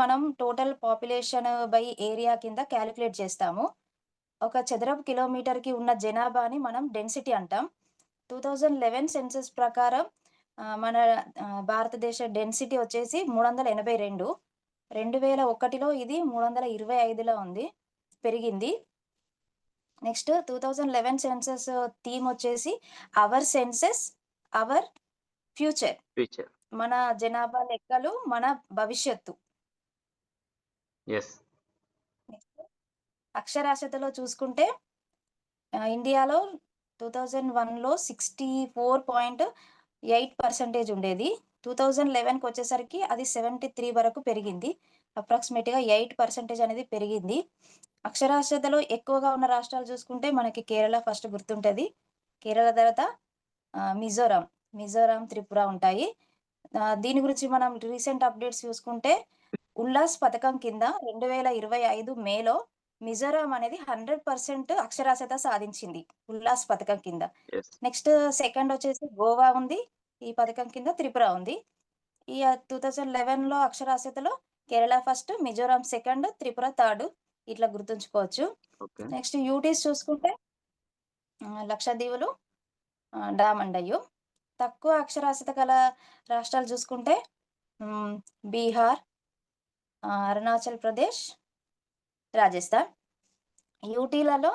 మనం total population by area కింద calculate చేస్తాము. ఒక చదరపు కిలోమీటర్‌కి ఉన్న జనాభాని మనం డెన్సిటీ అంటాం. 2011 సెన్సస్ ప్రకారం మన భారతదేశ డెన్సిటీ వచ్చేసి 382. 2001లో ఇది 325లో ఉంది. పెరిగింది. నెక్స్ట్ 2011 సెన్సస్ థీమ్ వచ్చేసి our census, our future. Future. మన జనాభా లెక్కలు, మన భవిష్యత్తు. యెస్. నెక్స్ట్ అక్షరాస్యతలో చూసుకుంటే ఆహ్, ఇండియాలో 2001లో 64.8% ఉండేది. 2011కొచ్చేసరికి అది 73 వరకు పెరిగింది. అప్రాక్సిమేట్‌గా ఎయిట్ పర్సెంటేజ్ అనేది పెరిగింది. అక్షరాస్యతలో ఎక్కువగా ఉన్న రాష్ట్రాలు చూసుకుంటే మనకి కేరళ ఫస్ట్ గుర్తుంటుంది కేరళ తర్వాత మిజోరాం. మిజోరాం, త్రిపుర ఉంటాయి. దీని గురించి మనం రీసెంట్ అప్‌డేట్స్ చూసుకుంటే ఉల్లాస్ పథకం కింద 2025 మేలో మిజోరాం అనేది 100% అక్షరాస్యత సాధించింది. ఉల్లాస్ పథకం కింద. నెక్స్ట్ సెకండ్ వచ్చేసి గోవా ఉంది. ఈ పథకం కింద త్రిపుర ఉంది. ఈ ఆహ్, 2011లో అక్షరాస్యతలో Kerala first, Mizoram second, Tripura third ఇట్లా గుర్తుంచుకోవచ్చు. నెక్స్ట్ యూటీస్ చూసుకుంటే ఆహ్, లక్షద్వీపులు, ఆహ్, డామన్ డయ్యు. తక్కువ అక్షరాస్యత గల రాష్ట్రాలు చూసుకుంటే బీహార్, అరుణాచల్ ప్రదేశ్, రాజస్థాన్. యూటీలలో